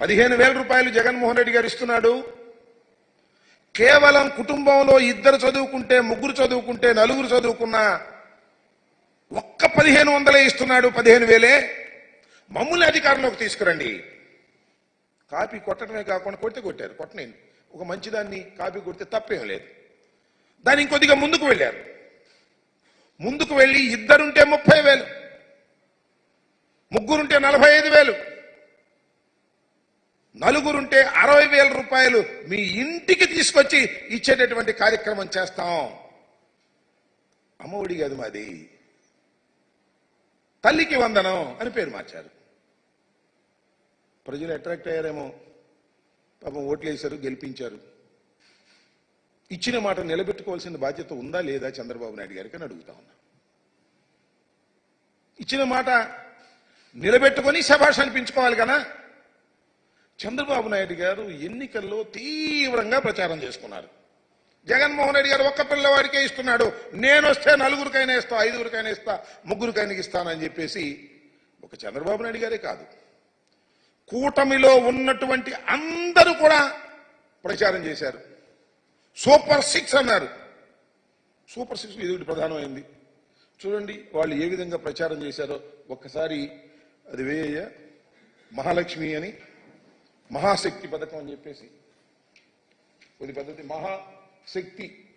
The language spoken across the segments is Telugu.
పదిహేను వేల రూపాయలు జగన్మోహన్ రెడ్డి గారు ఇస్తున్నాడు. కేవలం కుటుంబంలో ఇద్దరు చదువుకుంటే ముగ్గురు చదువుకుంటే నలుగురు చదువుకున్నా ఒక్క పదిహేను వందలే ఇస్తున్నాడు పదిహేను వేలే. మమ్మల్ని అధికారంలోకి తీసుకురండి. కాపీ కొట్టడమే కాకుండా కొడితే కొట్టారు కొట్టనేను ఒక మంచిదాన్ని కాపీ కొడితే తప్పేం లేదు. దాన్ని ఇంకొద్దిగా ముందుకు వెళ్ళారు. ముందుకు వెళ్ళి ఇద్దరుంటే ముప్పై వేలు ముగ్గురుంటే నలభై ఐదు వేలు. నలుగురుంటే అరవై వేల రూపాయలు మీ ఇంటికి తీసుకొచ్చి ఇచ్చేటటువంటి కార్యక్రమం చేస్తాం. అమ్మఒడి కాదు మాది. తల్లికి వందనం అని పేరు మార్చారు. ప్రజలు అట్రాక్ట్ అయ్యారేమో. పాపం ఓట్లు వేశారు గెలిపించారు. ఇచ్చిన మాట నిలబెట్టుకోవాల్సిన బాధ్యత ఉందా లేదా చంద్రబాబు నాయుడు గారికి అని అడుగుతా ఉన్నా. ఇచ్చిన మాట నిలబెట్టుకొని శభాష్ అనిపించుకోవాలి కదా. చంద్రబాబు నాయుడు గారు ఎన్నికల్లో తీవ్రంగా ప్రచారం చేసుకున్నారు. జగన్మోహన్ రెడ్డి గారు ఒక్క పిల్లవాడికే ఇస్తున్నాడు. నేను వస్తే నలుగురికైనా ఇస్తా ఐదుగురికైనా ఇస్తా ముగ్గురికైనా ఇస్తానని చెప్పేసి ఒక చంద్రబాబు నాయుడు గారే కాదు. కూటమిలో ఉన్నటువంటి అందరూ కూడా ప్రచారం చేశారు. సూపర్ సిక్స్ అన్నారు. సూపర్ సిక్స్ ఇది ఒకటి ప్రధానమైంది. చూడండి వాళ్ళు ఏ విధంగా ప్రచారం చేశారో. ఒక్కసారి అది వేయ మహాలక్ష్మి అని మహాశక్తి పథకం అని చెప్పేసి. కొద్ది పద్ధతి. మహాశక్తి.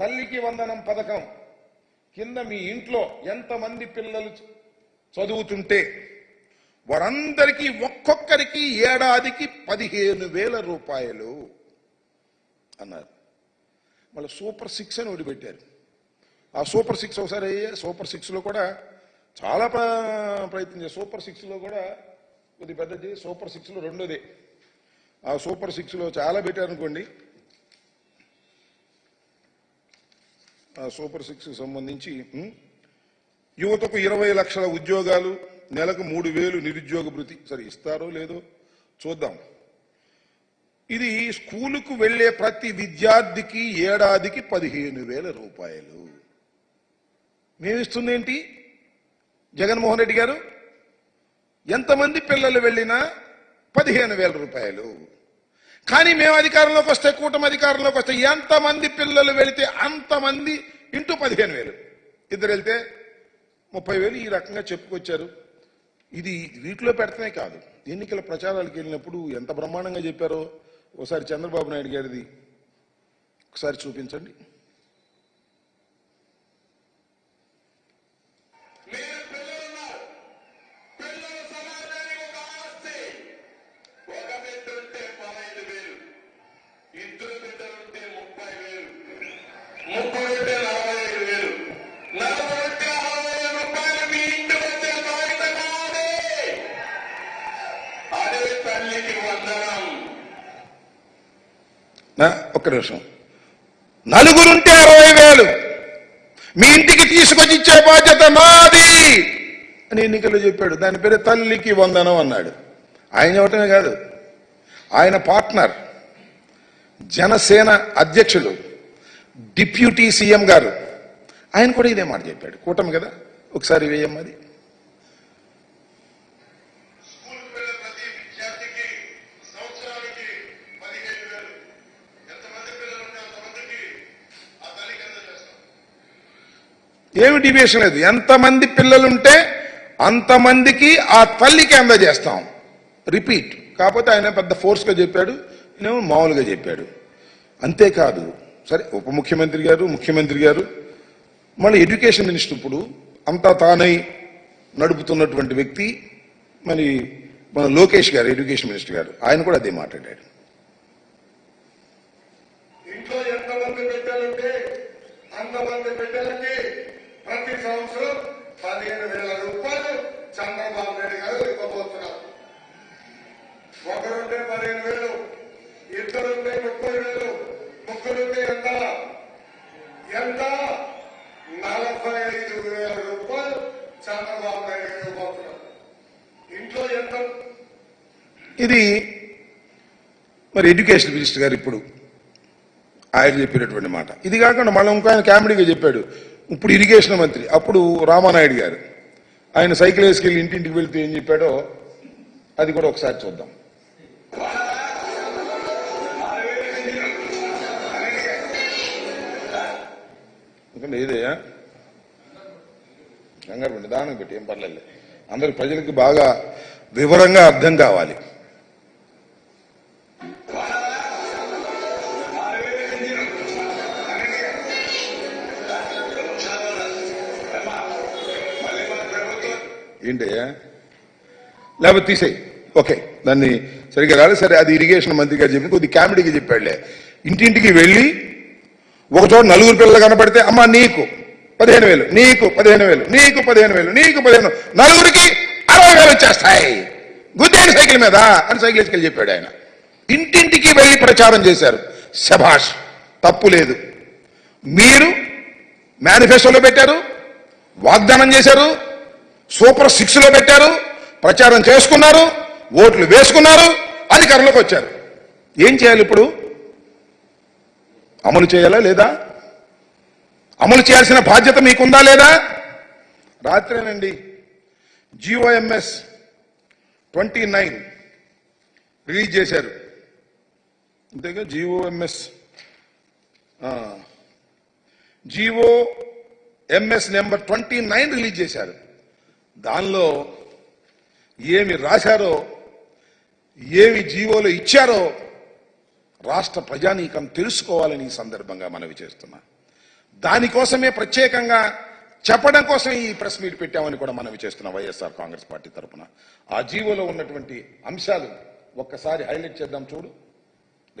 తల్లికి వందనం పథకం. కింద మీ ఇంట్లో ఎంతమంది పిల్లలు చదువుతుంటే వారందరికీ ఒక్కొక్కరికి ఏడాదికి పదిహేను వేల రూపాయలు అన్నారు. మళ్ళీ సూపర్ సిక్స్ అని ఒకటి పెట్టారు. ఆ సూపర్ సిక్స్ ఒకసారి అయ్యే సూపర్ సిక్స్లో కూడా చాలా ప్ర- ప్రయత్నం సూపర్ సిక్స్లో కూడా కొద్ది పెద్దది సూపర్ సిక్స్లో రెండోది. ఆ సూపర్ సిక్స్లో చాలా పెట్టారు అనుకోండి. ఆ సూపర్ సిక్స్కి సంబంధించి యువతకు ఇరవై లక్షల ఉద్యోగాలు నెలకు మూడు వేలు నిరుద్యోగ భృతి. సరే ఇస్తారో లేదో చూద్దాం. ఇది స్కూలుకు వెళ్ళే ప్రతి విద్యార్థికి ఏడాదికి పదిహేను వేల రూపాయలు. మేమిస్తుంది ఏంటి? జగన్మోహన్ రెడ్డి గారు? ఎంతమంది పిల్లలు వెళ్ళినా పదిహేను వేల రూపాయలు. కానీ మేము అధికారంలోకి వస్తే కూటమి అధికారంలోకి వస్తే ఎంతమంది పిల్లలు వెళితే అంతమంది ఇంటూ పదిహేను వేలు. ఇద్దరు వెళ్తే ముప్పై వేలు ఈ రకంగా చెప్పుకొచ్చారు. ఇది వీటిలో పెడతనే కాదు. ఎన్నికల ప్రచారాలకు వెళ్ళినప్పుడు ఎంత బ్రహ్మాండంగా చెప్పారో ఒకసారి చంద్రబాబు నాయుడు గారిది ఒకసారి చూపించండి. ముప్పై ఉంటే నలభై ఐదు వేలు నలభై ఉంటే అరవై వేల రూపాయలు మీ ఇంటి వచ్చే బాధ్యత అదే తల్లికి వందనం. ఒక్క నిమిషం. నలుగురుంటే అరవై వేలు మీ ఇంటికి తీసుకొచ్చి ఇచ్చే బాధ్యత నాది అని ఎన్నికల్లో చెప్పాడు. దాని పేరు తల్లికి వందనం అన్నాడు. ఆయన ఇవ్వటమే కాదు ఆయన పార్ట్నర్ జనసేన అధ్యక్షుడు డిప్యూటీ సీఎం గారు. ఆయన కూడా ఇదే మాట చెప్పాడు. కూటమి కదా ఒకసారి వేయమ్మది అది. పిల్లలు ఉంటే అంతమందికి ఆ ఏమి డివియేషన్ లేదు. ఎంతమంది పిల్లలుంటే అంతమందికి ఆ తల్లికి అందజేస్తాం రిపీట్. కాకపోతే ఆయన పెద్ద ఫోర్స్గా చెప్పాడు నేను మామూలుగా చెప్పాడు. అంతేకాదు సరే ఉప ముఖ్యమంత్రి గారు ముఖ్యమంత్రి గారు మళ్ళీ ఎడ్యుకేషన్ మినిస్టర్ ఇప్పుడు అంతా తానై నడుపుతున్నటువంటి వ్యక్తి మరి మన లోకేష్ గారు ఎడ్యుకేషన్ మినిస్టర్ గారు ఆయన కూడా అదే మాట్లాడాడు ఇంట్లో ఎంతమంది బిడ్డలుంటే అంతమంది బిడ్డలకి ఇది మరి ఎడ్యుకేషన్ మినిస్టర్ గారు ఇప్పుడు ఆయన చెప్పినటువంటి మాట. ఇది కాకుండా మళ్ళీ ఇంకా ఆయన కామెడీగా చెప్పాడు. ఇప్పుడు ఇరిగేషన్ మంత్రి అప్పుడు రామానాయుడు గారు. ఆయన సైకిల్ వేసుకెళ్ళి ఇంటింటికి వెళ్తే ఏం చెప్పాడో అది కూడా ఒకసారి చూద్దాం. ఎందుకంటే ఏదయ్యా కంగారు దానం పెట్టి ఏం పర్లేదు అందరు ప్రజలకు బాగా వివరంగా అర్థం కావాలి. ఏంటయ్యా లేకపోతే తీసేయి. ఓకే. దాన్ని సరిగ్గా రాలేదు. సరే అది ఇరిగేషన్ మంత్రి గారు చెప్పి కొద్ది కామెడీకి చెప్పాడులే. ఇంటింటికి వెళ్ళి ఒక చోట నలుగురు పిల్లలు కనపడితే అమ్మా నీకు పదిహేను వేలు నీకు పదిహేను వేలు నీకు పదిహేను వేలు నీకు పదిహేను నలుగురికి అరవై వేలు వచ్చేస్తాయి. గుద్దేని సైకిల్ మీద అని సైకిల్ వేసుకెళ్ళి చెప్పాడు ఆయన. ఇంటింటికి వెళ్ళి ప్రచారం చేశారు. శభాష్ తప్పు లేదు. మీరు మేనిఫెస్టోలో పెట్టారు వాగ్దానం చేశారు సూపర్ సిక్స్లో పెట్టారు ప్రచారం చేసుకున్నారు ఓట్లు వేసుకున్నారు అధికారంలోకి వచ్చారు. ఏం చేయాలి ఇప్పుడు? అమలు చేయాలా లేదా? అమలు చేయాల్సిన బాధ్యత మీకుందా లేదా? రాత్రేనండి. జిఓఎంఎస్ ట్వంటీ నైన్ రిలీజ్ చేశారు. అంతేగా GOMS GO MS number twenty nine release చేశారు. దానిలో ఏమి రాశారో ఏమి జీవోలు ఇచ్చారో రాష్ట్ర ప్రజానీకం తెలుసుకోవాలని ఈ సందర్భంగా మనవి చేస్తున్నా. దానికోసమే ప్రత్యేకంగా చెప్పడం కోసం ఈ ప్రెస్ మీట్ పెట్టామని కూడా మనవి చేస్తున్నాం వైఎస్ఆర్ కాంగ్రెస్ పార్టీ తరఫున ఆ జీవోలో ఉన్నటువంటి అంశాలు ఒక్కసారి హైలైట్ చేద్దాం చూడు.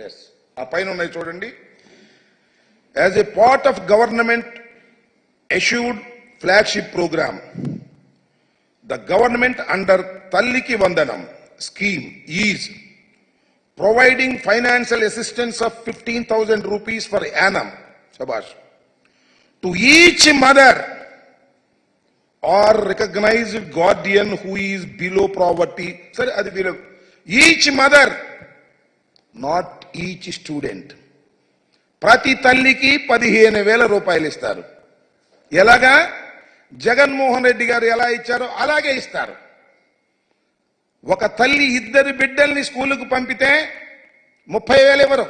ఎస్ ఆ పైన ఉన్నాయి చూడండి. As a part of government issued flagship programme The government under Talliki Vandanam scheme is providing financial assistance of 15,000 rupees per annum, Shabash, to each mother or recognized guardian who is below poverty. Sorry, అది below. Each mother, not each student. ప్రతి తల్లికి పదిహేను వేల రూపాయలు ఇస్తారు ఎలాగా జగన్మోహన్ రెడ్డి గారు ఎలా ఇచ్చారో అలాగే ఇస్తారు. ఒక తల్లి ఇద్దరు బిడ్డల్ని స్కూలుకు పంపితే ముప్పై వేలు ఇవ్వరు.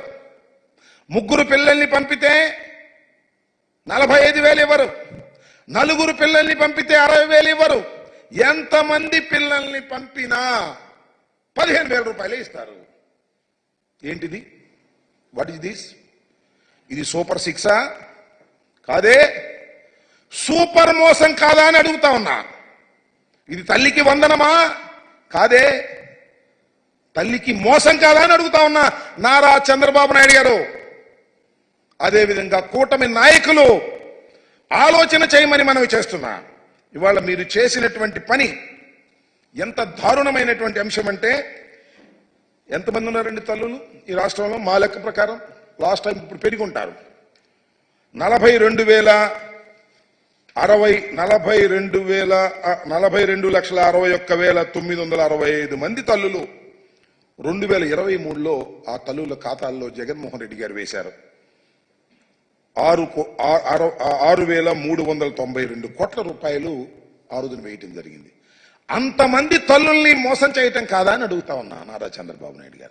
ముగ్గురు పిల్లల్ని పంపితే నలభై ఐదు వేలు ఇవ్వరు. నలుగురు పిల్లల్ని పంపితే అరవై వేలు ఇవ్వరు. ఎంతమంది పిల్లల్ని పంపినా పదిహేను వేల రూపాయలే ఇస్తారు. ఏంటిది? వాట్ ఇస్ దిస్ ఇది సూపర్ సిక్సా కాదే? సూపర్ మోసం కాదా అని అడుగుతా ఉన్నా. ఇది తల్లికి వందనమా? కాదే. తల్లికి మోసం కాదా అని అడుగుతా ఉన్నా. నారా చంద్రబాబు నాయుడు గారు. అదేవిధంగా కూటమి నాయకులు ఆలోచన చేయమని మనవి చేస్తున్నా. ఇవాళ మీరు చేసినటువంటి పని ఎంత దారుణమైనటువంటి అంశం అంటే ఎంతమంది ఉన్నారండి తల్లులు ఈ రాష్ట్రంలో? మా లెక్క ప్రకారం లాస్ట్ టైం ఇప్పుడు పెరిగి ఉంటారు. నలభై రెండు వేల అరవై నలభై రెండు వేల నలభై రెండు లక్షల అరవై ఒక్క వేల తొమ్మిది వందల అరవై ఐదు మంది తల్లులు. రెండు వేల ఇరవై మూడులో ఆ తల్లుల ఖాతాల్లో జగన్మోహన్ రెడ్డి గారు వేశారు. ఆరు కో- ఆ- ఆరు వేల మూడు వందల తొంభై రెండు కోట్ల రూపాయలు ఆ రోజున వేయటం జరిగింది. అంతమంది తల్లుల్ని మోసం చేయటం కాదా అని అడుగుతా ఉన్నా నారా చంద్రబాబు నాయుడు గారు.